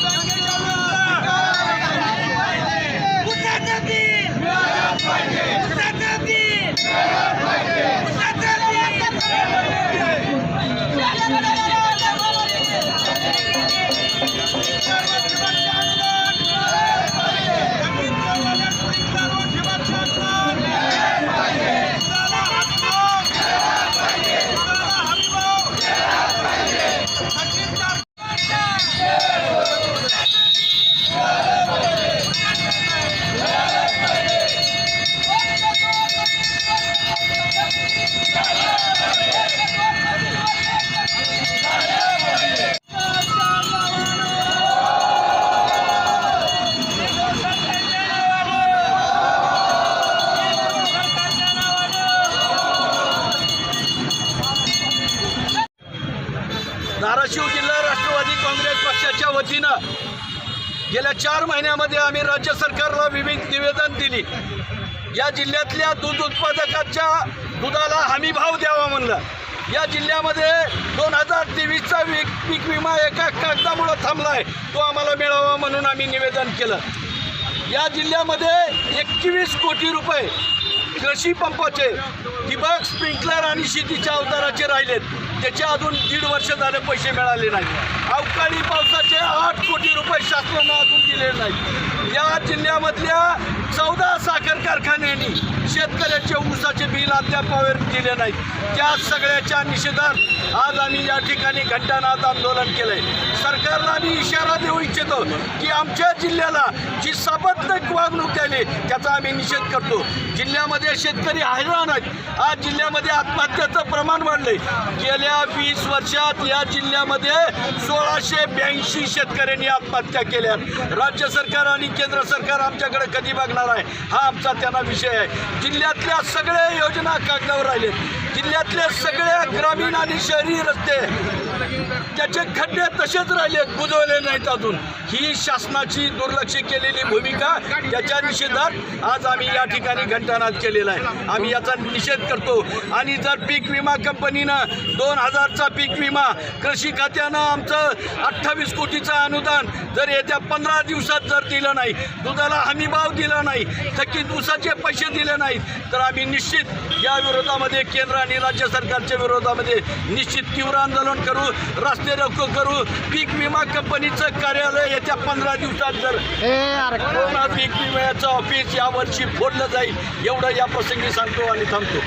बँकेच्या धाराशिव जिल्हा राष्ट्रवादी काँग्रेस पक्षाच्या वतीनं गेल्या चार महिन्यामध्ये आम्ही राज्य सरकारला विविध निवेदन दिली. या जिल्ह्यातल्या दूध उत्पादकाच्या दुधाला हमी भाव द्यावा म्हणलं. या जिल्ह्यामध्ये दोन हजार तेवीसचा वीक पीक विमा एका कागदामुळं थांबला आहे तो आम्हाला मिळावा म्हणून आम्ही निवेदन केलं. या जिल्ह्यामध्ये एकवीस कोटी रुपये कृषी पंपाचे? ठिबक स्प्रिंकलर आणि शेतीच्या अवताराचे राहिलेत. त्याचे अजून दीड वर्ष झाले पैसे मिळाले नाही अवकाळी पावसाचे आठ कोटी रुपये शासनानं अजून दिले नाही या जिल्ह्यामधल्या चौदा साखर कारखान्यांनी शेतकऱ्याचे ऊसाचे बिल अद्याप दिले नाहीत. त्या सगळ्याच्या निषेधात आज आम्ही या ठिकाणी घंटानाद आंदोलन केलंय. सरकारला आम्ही इशारा देऊ इच्छितो की आमच्या जिल्ह्याला जी साबत्तक वागणूक द्यावी त्याचा आम्ही निषेध करतो. जिल्ह्यामध्ये शेतकरी हैराण आहेत. आज जिल्ह्यामध्ये आत्महत्याचं प्रमाण वाढलंय. गेल्या वीस वर्षात या जिल्ह्यामध्ये सोळाशे ब्याऐंशी शेतकऱ्यांनी आत्महत्या केल्या राज्य सरकार आणि केंद्र सरकार आमच्याकडे कधी बघणार आहे. हा आमचा त्यांना विषय आहे. जिल्ह्यातल्या सगळ्या योजना कागदावर राहिलेत. जिल्ह्यातले सगळ्या ग्रामीण आणि शहरी रस्ते त्याचे खड्डे तसेच राहिले बुजवले नाहीत अजून. ही शासनाची दुर्लक्ष केलेली भूमिका त्याच्या निषेधात आज आम्ही या ठिकाणी घंटानाद केलेला आहे. आम्ही याचा निषेध करतो. आणि जर पीक विमा कंपनीनं दोन हजारचा पीक विमा कृषी खात्यानं आमचं अठ्ठावीस कोटीचं अनुदान जर येत्या पंधरा दिवसात जर दिलं नाही दुधाला हमीभाव दिला नाही थकीत ऊसाचे पैसे दिले नाहीत तर आम्ही निश्चित या विरोधामध्ये केंद्र आणि राज्य सरकारच्या विरोधामध्ये निश्चित तीव्र आंदोलन करू रस्ते रोको करू पीक विमा कंपनीचं कार्यालय येत्या पंधरा दिवसात जर कोरोना पीक विम्याचं ऑफिस यावर्षी फोडलं जाईल एवढं या प्रसंगी सांगतो आणि थांबतो.